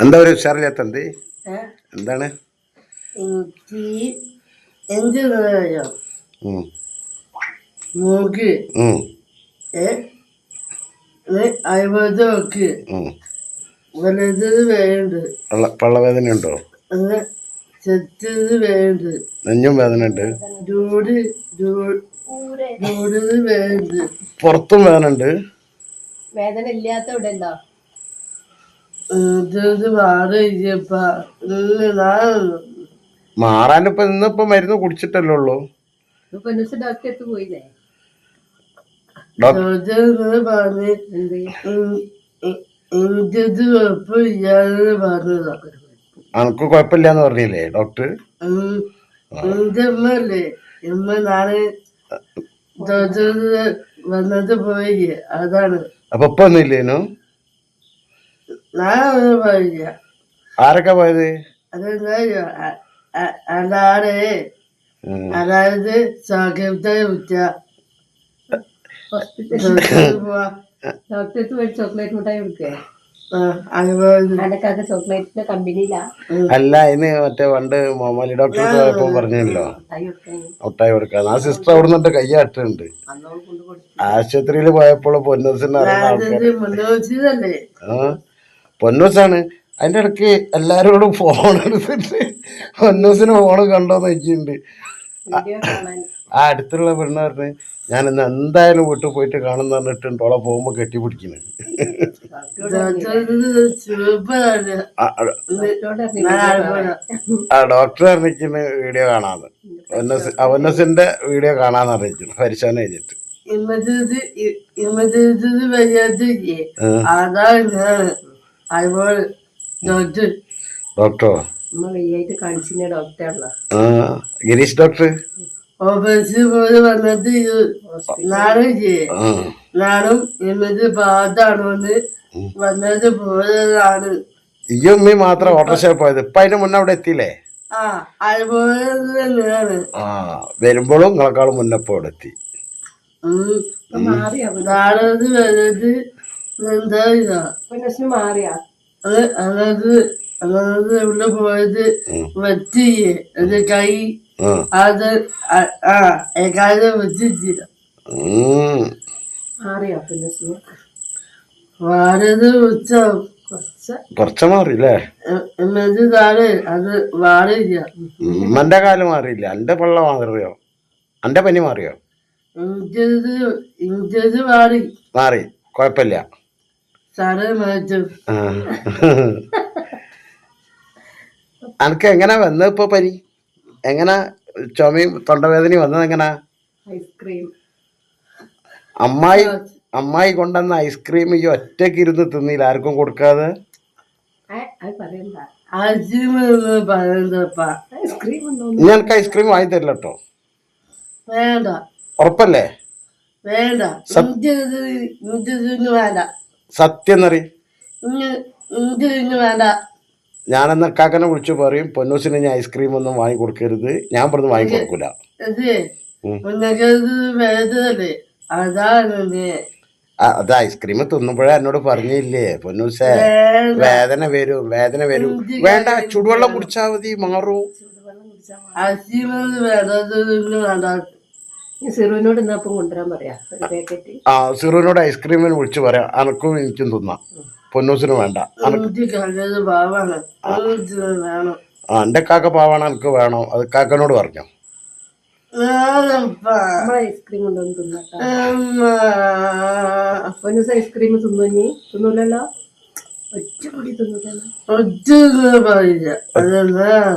എന്താ ഒരു ഉഷാറില്ലാത്ത എന്ത്? എന്താണ്. മൂക്ക് ഒക്കെ ഉം. വലത് വേണ്ട പള്ള പള്ളവേദന ഉണ്ടോ? ചെത്തത് വേണ്ട നെഞ്ഞും വേദന ഉണ്ട്? ചൂട് ചൂടത് വേണ്ട പുറത്തും വേദന ഉണ്ട്? വേദന ഇല്ലാത്ത ഇവിടെ ഉണ്ടോ മാറാനിപ്പോ ഇന്നിപ്പോ മരുന്ന് കുടിച്ചിട്ടല്ലേ ഉള്ളൂ? ഇപ്പൊ അനക്ക് കൊഴപ്പില്ലാന്ന് പറഞ്ഞില്ലേ ഡോക്ടർ? അപ്പൊ അമ്മല്ലേ അമ്മ നാളെ ചോദിച്ചത് വന്നിട്ട് പോയി അതാണ് അപ്പൊ ഇപ്പൊ ഒന്നുമില്ലേനു ഞാൻ ആരൊക്കെ പോയത്. അതായത് വിറ്റ ചോക്ലേറ്റ് മിഠായി കൊടുക്കേ ചോക്ലേറ്റിന്റെ കമ്പനിയിലാ. അല്ല ഇന്ന് മറ്റേ പണ്ട് മോമാലി ഡോക്ടർ പോയപ്പോ പറഞ്ഞല്ലോ. മുട്ടായി കൊടുക്കാൻ. ആ സിസ്റ്റർ അവിടെ നിന്നിട്ട് കയ്യാട്ടുണ്ട് അട്ടുണ്ട് ആശുപത്രിയിൽ പോയപ്പോൾ പൊന്നോസിന്റെ ആൾക്കാർ പൊന്നൂസാണ്. അതിന്റെ ഇടയ്ക്ക് എല്ലാവരോടും ഫോൺ എടുത്തിട്ട് പൊന്നൂസിന് ഫോൺ കണ്ടോന്ന് ചോദിക്കുന്നുണ്ട് വീഡിയോ ആ അടുത്തുള്ള പെണ്ണ് പറഞ്ഞ് ഞാൻ ഇന്ന് എന്തായാലും വീട്ടിൽ പോയിട്ട് കാണുന്ന പറഞ്ഞിട്ടുണ്ട്. ഓളെ പോകുമ്പോ കെട്ടിപ്പിടിക്കുന്നു ആ, ഡോക്ടർ അറിയിക്കുന്ന വീഡിയോ കാണാന്ന്. പൊന്നൂസ് അവനസിന്റെ വീഡിയോ കാണാന്ന് അറിയിച്ചു പരിശോധന ചെയ്തിട്ട് ഇമ്മത്തത് ഇമ്മത്തത് വയ്യാതെ അതാണ്. അതുപോലെ ഡോക്ടർ ഡോക്ടറോ ആ ഗിരീഷ് ഡോക്ടർ? ഓഫീസിൽ പോയി വന്നിട്ട് ഇത് നാളെ ചെയ്യേ ആ. നാളും എന്നിട്ട് പാതാണോന്ന് വന്നിട്ട് പോയതാണ് ഈ ഉമ്മി മാത്രം ഓട്ടോറിക്ഷ പോയത്. ഇപ്പൊ അതിന് മുന്നേ അവിടെ എത്തിയില്ലേ? ആ വരുമ്പോഴും നിങ്ങളെക്കാളും മുന്നേ അവിടെ എത്തി. നാളെ വന്നിട്ട് മാറിയാ? അത് അതായത് അതായത് ഇവിടെ പോയത്? വെറ്റിയെ എന്റെ കൈ ആ. അത് ആ- എക്കാലം വെച്ചിട്ടില്ല. മാറിയാ ഉച്ചം കുറച്ച്. കുറച്ച് മാറിയില്ലേ? അത് ഉമ്മന്റെ കാൽ മാറിയില്ല. എന്റെ പള്ള മാറിയോ? എന്റെ പനി മാറിയോ? മാറി. മാറി. കുഴപ്പമില്ല. സാറേ ആ. അനക്ക് എങ്ങനെ വന്നത് ഇപ്പൊ പനി എങ്ങനെ ചുമയും തൊണ്ടവേദനയും വന്നത് എങ്ങനെ? ഐസ്ക്രീം. അമ്മായി അമ്മായി കൊണ്ടുവന്ന ഐസ്ക്രീം ഈ ഒറ്റയ്ക്ക് ഇരുന്ന് തിന്നില്ല ആർക്കും കൊടുക്കാതെ? ഞാൻ ഐസ്ക്രീം വാങ്ങി തരില്ല കേട്ടോ. വേണ്ട. ഉറപ്പല്ലേ? വേണ്ട. വേണ്ട. സത്യം എന്നറി ഞാനെന്ന കാക്കനെ വിളിച്ചു പറയും പൊന്നൂസിന് ഞാൻ ഐസ്ക്രീം ഒന്നും വാങ്ങി കൊടുക്കരുത്. ഞാൻ പറഞ്ഞു വാങ്ങി കൊടുക്കൂല. അതെ ഐസ്ക്രീം തിന്നുമ്പോഴേ എന്നോട് പറഞ്ഞില്ലേ പൊന്നൂസേ? വേദന വരും വേദന വരും. വേണ്ട ചൂടുവെള്ളം കുടിച്ചാൽ മതി മാറും. വേണ്ട. ആ സിറുവിനോട് ഐസ്ക്രീമിന് വിളിച്ചു പറയാം. അനക്കും എനിക്കും തിന്നാം. പൊന്നൂസിന് വേണ്ട. എന്റെ ആ. കാക്ക പാവാണ് എനിക്ക് വേണം. അത് കാക്കനോട് പറഞ്ഞു. ഐസ്ക്രീം കൊണ്ടുവന്ന്. പൊന്നൂസ് ഐസ്ക്രീം തിന്നു തിന്നൂലല്ലോ?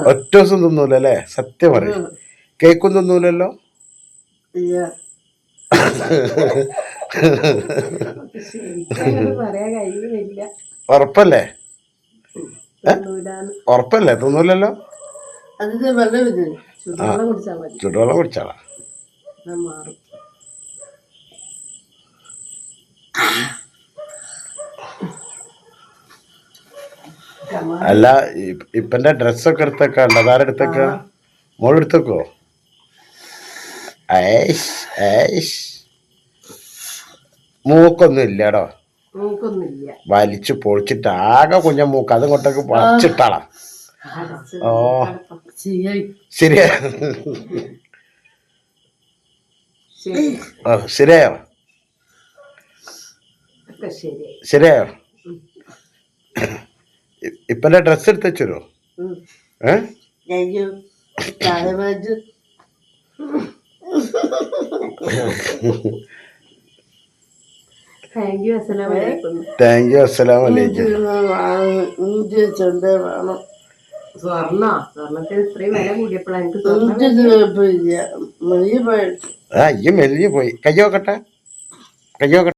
ഒറ്റ ദിവസം തിന്നൂലല്ലേ? സത്യം പറയും. കേക്കും തിന്നൂലല്ലോ? പറയാൻ കഴിയുന്നില്ല. ഉറപ്പല്ലേ? ഉറപ്പല്ലേ? തിന്നൂലല്ലോ? ചുടുവെള്ളം കുടിച്ചാ കുടിച്ചാളാ അല്ല ഇപ്പന്റെ ഡ്രസ്സൊക്കെ എടുത്തേക്ക അതാരെടുത്തേക്കാ മോളെടുത്തേക്കോ? ഏഷ് ഏഷ് മൂക്കൊന്നും ഇല്ലടോ മൂക്കൊന്നുമില്ല. വലിച്ചു പൊളിച്ചിട്ട് ആകെ കുഞ്ഞ മൂക്ക്. അത് കൊണ്ടൊക്കെ പറിച്ചിട്ടാളാ ഓ. ശരിയോ ശരിയാ. ശരിയോ ഓ ശരിയായോ? ഡ്രസ്സ് എടുത്ത് വെച്ചോ. ഏ? താങ്ക് യു താങ്ക് അസ്സലാം വലൈക്കും വേണം. സ്വർണ സ്വർണത്തിന് ഇത്രയും വില കൂടിയപ്പോഴാണ് എനിക്ക് സ്വർണം മെലിഞ്ഞു പോയി. കയ്യോക്കട്ടെ കയ്യോക്കട്ടെ